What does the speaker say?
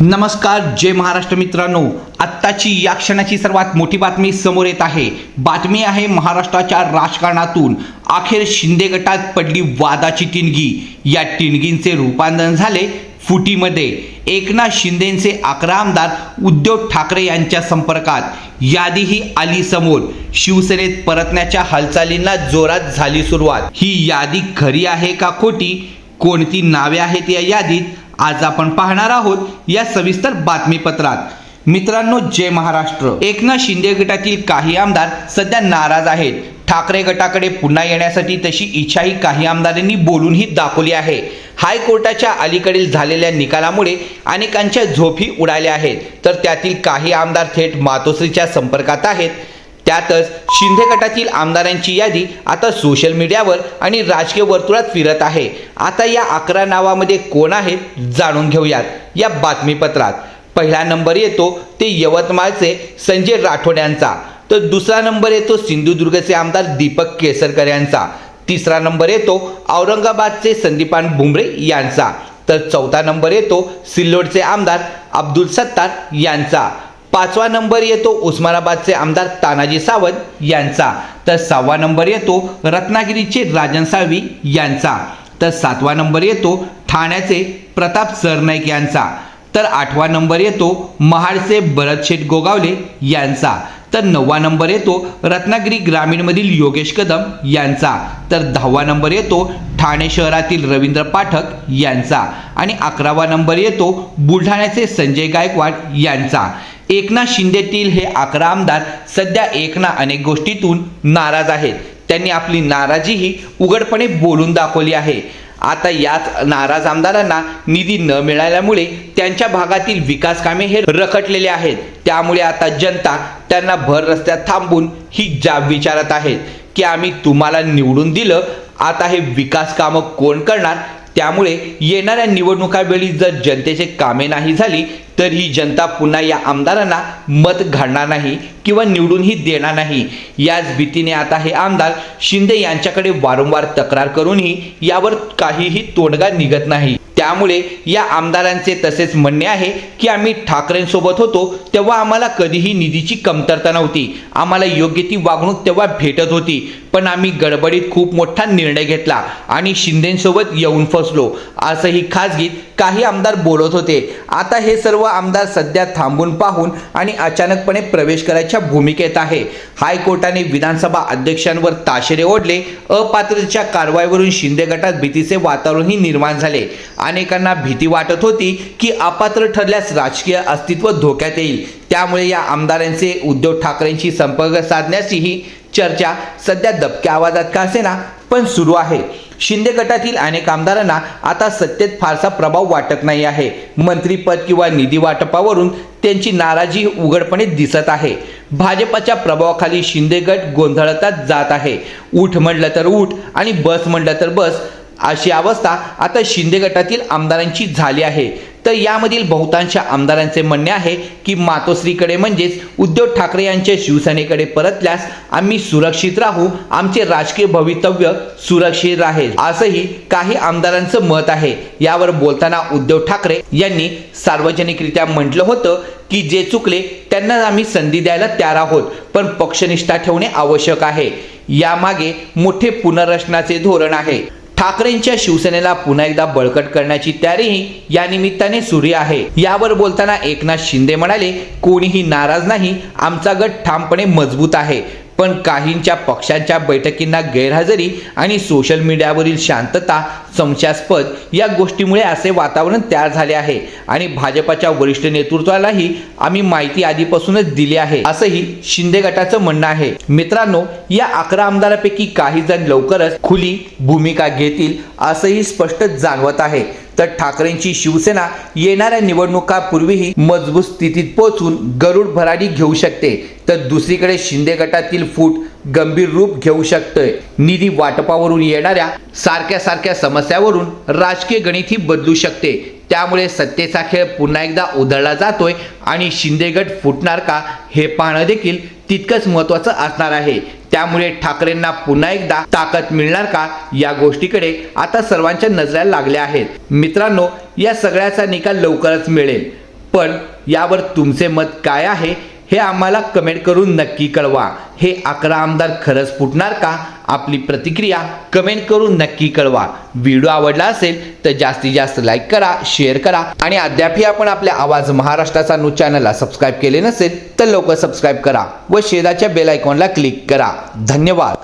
नमस्कार जय महाराष्ट्र मित्रांनो. आत्ताची या क्षणाची सर्वात मोठी बातमी समोर येत आहे. बातमी आहे महाराष्ट्राच्या राजकारणातून. अखेर शिंदे गटात पडली वादाची टिणगी. या टिणगींचे रूपांतरण झाले फुटीमध्ये. एकनाथ शिंदेचे अकरा आमदार उद्धव ठाकरे यांच्या संपर्कात. यादीही आली समोर. शिवसेनेत परतण्याच्या हालचालींना जोरात झाली सुरुवात. ही यादी खरी आहे का खोटी? कोणती नावे आहेत या यादीत? आज आपण पाहणार आहोत या सविस्तर बातमीपत्रात. मित्रांनो जय महाराष्ट्र. एकनाथ शिंदे गटातील काही आमदार सध्या नाराज आहेत. ठाकरे गटाकडे पुन्हा येण्यासाठी तशी इच्छाही काही आमदारांनी बोलूनही दाखवली आहे. हायकोर्टाच्या अलीकडील झालेल्या निकालामुळे अनेकांच्या झोपी उडाल्या आहेत. तर त्यातील काही आमदार थेट मातोश्रीच्या संपर्कात आहेत. त्यातच शिंदे गटातील आमदारांची यादी आता सोशल मीडियावर आणि राजकीय वर्तुळात फिरत आहे. आता या अकरा नावामध्ये कोण आहेत जाणून घेऊयात या बातमीपत्रात. पहिला नंबर येतो ते यवतमाळचे संजय राठोड यांचा. तर दुसरा नंबर येतो सिंधुदुर्गचे आमदार दीपक केसरकर यांचा. तिसरा नंबर येतो औरंगाबादचे संदीपान भुमरे यांचा. तर चौथा नंबर येतो सिल्लोडचे आमदार अब्दुल सत्तार यांचा. पाचवा नंबर येतो उस्मानाबादचे आमदार तानाजी सावंत यांचा. तर सहावा नंबर येतो रत्नागिरीचे राजन साळवी यांचा. तर सातवा नंबर येतो ठाण्याचे प्रताप सरनाईक यांचा. तर आठवा नंबर येतो महाडचे भरत शेठ गोगावले यांचा. तर नववा नंबर येतो रत्नागिरी ग्रामीणमधील योगेश कदम यांचा. तर दहावा नंबर येतो ठाणे शहरातील रवींद्र पाठक यांचा. आणि अकरावा नंबर येतो बुलढाण्याचे संजय गायकवाड यांचा. एकनाथ शिंदेतील हे अकरा आमदार सध्या एकना अनेक गोष्टीतून नाराज आहेत. त्यांनी आपली नाराजीही उघडपणे बोलून दाखवली आहे. आता याच नाराज आमदारांना निधी न मिळाल्यामुळे त्यांच्या भागातील विकास कामे हे रखडलेले आहेत. त्यामुळे आता जनता त्यांना भर रस्त्यात थांबून ही जाब विचारत आहेत की आम्ही तुम्हाला निवडून दिलं आता हे विकास कामं कोण करणार? त्यामुळे येणाऱ्या निवडणुकावेळी जर जनतेचे कामे नाही झाली तर ही जनता पुन्हा या आमदारांना मत घालणार नाही किंवा निवडूनही देणार नाही. याच भीतीने आता हे आमदार शिंदे यांच्याकडे वारंवार तक्रार करूनही यावर काहीही तोडगा निघत नाही. त्यामुळे या आमदारांचे तसेच म्हणणे आहे की आम्ही ठाकरेंसोबत होतो तेव्हा आम्हाला कधीही निधीची कमतरता नव्हती. आम्हाला योग्य ती वागणूक तेव्हा भेटत होती. पण आम्ही गडबडीत खूप मोठा निर्णय घेतला आणि शिंदेसोबत येऊन फसलो असंही खाजगीत काही आमदार बोलत होते. आता हे सर्व आमदार सध्या थांबून पाहून आणि अचानकपणे प्रवेश करायच्या भूमिकेत आहे. हायकोर्टाने विधानसभा अध्यक्षांवर ताशेरे ओढले. अपात्रतेच्या कारवाईवरून शिंदे गटात भीतीचे वातावरणही निर्माण झाले. अनेकांना भीती वाटत होती की अपात्र ठरल्यास राजकीय अस्तित्व धोक्यात येईल. त्यामुळे या आमदारांचे उद्धव ठाकरेंशी संपर्क साधण्याचीही चर्चा सध्या दबक्या आवाजात का असेना पण सुरू आहे. शिंदे गटातील अनेक आमदारांना आता सत्तेत फारसा प्रभाव वाटत नाही आहे. मंत्रीपद किंवा निधी वाटपावरून त्यांची नाराजी उघडपणे दिसत आहे. भाजपच्या प्रभावाखाली शिंदे गट गोंधळतात जात आहे. उठ म्हणलं तर उठ आणि बस म्हणलं तर बस अशी अवस्था आता शिंदे गटातील आमदारांची झाली आहे. तर यामधील बहुतांश आमदारांचे म्हणणे आहे की मातोश्रीकडे म्हणजेच उद्धव ठाकरे यांच्या शिवसेनेकडे परतल्यास आम्ही सुरक्षित राहू आमचे राजकीय भवितव्य सुरक्षित राहील असंही काही आमदारांचं मत आहे. यावर बोलताना उद्धव ठाकरे यांनी सार्वजनिकरित्या म्हटलं होतं की जे चुकले त्यांना आम्ही संधी द्यायला तयार आहोत पण पक्षनिष्ठा ठेवणे आवश्यक आहे. यामागे मोठे पुनर्रचनाचे धोरण आहे. ठाकरेंच्या शिवसेनेला पुन्हा एकदा बळकट करण्याची तयारीही या निमित्ताने सुरू आहे. यावर बोलताना एकनाथ शिंदे म्हणाले कोणीही नाराज नाही आमचा गट ठामपणे मजबूत आहे. पण काहींच्या पक्षांच्या बैठकींना गैरहजेरी आणि सोशल मीडियावरील शांतता संशयास्पद या गोष्टीमुळे असे वातावरण तयार झाले आहे. आणि भाजपाच्या वरिष्ठ नेतृत्वालाही आम्ही माहिती आधीपासूनच दिली आहे. असंही शिंदे गटाचं म्हणणं आहे. मित्रांनो या अकरा आमदारापैकी काही जण लवकरच खुली भूमिका घेतील असंही स्पष्ट जाणवत आहे. तर ठाकरेंची शिवसेना येणाऱ्या निवडणुकापूर्वीही मजबूत स्थितीत पोहोचून गरुड भराडी घेऊ शकते. तर दुसरीकडे शिंदे गटातील फूट गंभीर रूप घेऊ शकतोय. निधी वाटपावरून येणाऱ्या सारख्या सारख्या समस्यावरून राजकीय गणित ही बदलू शकते. त्यामुळे सत्तेचा खेळ पुन्हा एकदा उधळला जातोय आणि शिंदे गट फुटणार का हे पाहणं देखील तितकंच महत्त्वाचं असणार आहे. त्यामुळे ठाकरेंना पुन्हा एकदा ताकद मिळणार का या गोष्टीकडे आता सर्वांच्या नजरा लागल्या आहेत. मित्रांनो या सगळ्याचा निकाल लवकरच मिळेल. पण यावर तुमचे मत काय आहे हे आम्हाला कमेंट करून नक्की कळवा. हे अकरा आमदार खरंच फुटणार का? आपली प्रतिक्रिया कमेंट करून नक्की कळवा. व्हिडिओ आवडला असेल तर जास्तीत जास्त लाईक करा शेअर करा. आणि अद्यापही आपण आपल्या आवाज महाराष्ट्राचा न्यूज चॅनलला सबस्क्राईब केले नसेल तर लवकर सबस्क्राईब करा व शेजारच्या बेल आयकॉनला क्लिक करा. धन्यवाद.